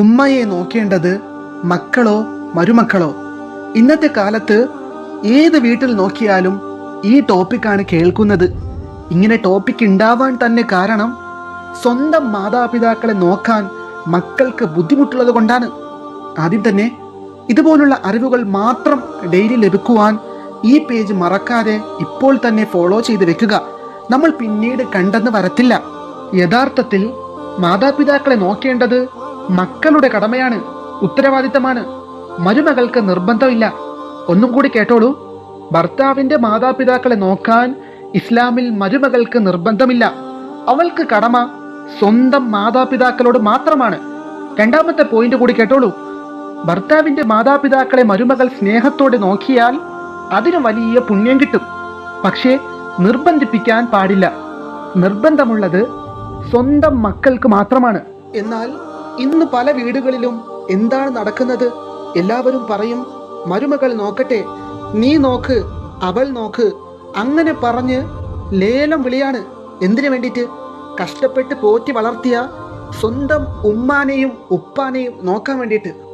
ഉമ്മയെ നോക്കേണ്ടത് മക്കളോ മരുമക്കളോ? ഇന്നത്തെ കാലത്ത് ഏത് വീട്ടിൽ നോക്കിയാലും ഈ ടോപ്പിക്കാണ് കേൾക്കുന്നത്. ഇങ്ങനെ ടോപ്പിക് ഉണ്ടാവാൻ തന്നെ കാരണം സ്വന്തം മാതാപിതാക്കളെ നോക്കാൻ മക്കൾക്ക് ബുദ്ധിമുട്ടുള്ളത് കൊണ്ടാണ്. ആദ്യം തന്നെ ഇതുപോലുള്ള അറിവുകൾ മാത്രം ഡെയിലി ലഭിക്കുവാൻ ഈ പേജ് മറക്കാതെ ഇപ്പോൾ തന്നെ ഫോളോ ചെയ്ത് വെക്കുക. നമ്മൾ പിന്നീട് കണ്ടെന്ന് വരത്തില്ല. യഥാർത്ഥത്തിൽ മാതാപിതാക്കളെ നോക്കേണ്ടത് മക്കളുടെ കടമയാണ് ഉത്തരവാദിത്തമാണ്. മരുമകൾക്ക് നിർബന്ധമില്ല. ഒന്നും കൂടി കേട്ടോളൂ. ഭർത്താവിന്റെ മാതാപിതാക്കളെ നോക്കാൻ ഇസ്ലാമിൽ മരുമകൾക്ക് നിർബന്ധമില്ല. അവൾക്ക് കടമ സ്വന്തം മാതാപിതാക്കളോട് മാത്രമാണ്. രണ്ടാമത്തെ പോയിന്റ് കൂടി കേട്ടോളൂ. ഭർത്താവിന്റെ മാതാപിതാക്കളെ മരുമകൾ സ്നേഹത്തോടെ നോക്കിയാൽ അതിന് വലിയ പുണ്യം കിട്ടും. പക്ഷേ നിർബന്ധിപ്പിക്കാൻ പാടില്ല. നിർബന്ധമുള്ളത് സ്വന്തം മക്കൾക്ക് മാത്രമാണ്. എന്നാൽ ഇന്ന് പല വീടുകളിലും എന്താണ് നടക്കുന്നത്? എല്ലാവരും പറയും മരുമകൾ നോക്കട്ടെ നീ നോക്ക് അവൾ നോക്ക്. അങ്ങനെ പറഞ്ഞ് ലേലം വിളിയാണ്. എന്തിനു വേണ്ടിയിട്ട്? കഷ്ടപ്പെട്ട് പോറ്റി വളർത്തിയ സ്വന്തം ഉമ്മാനെയും ഉപ്പാനെയും നോക്കാൻ വേണ്ടിയിട്ട്.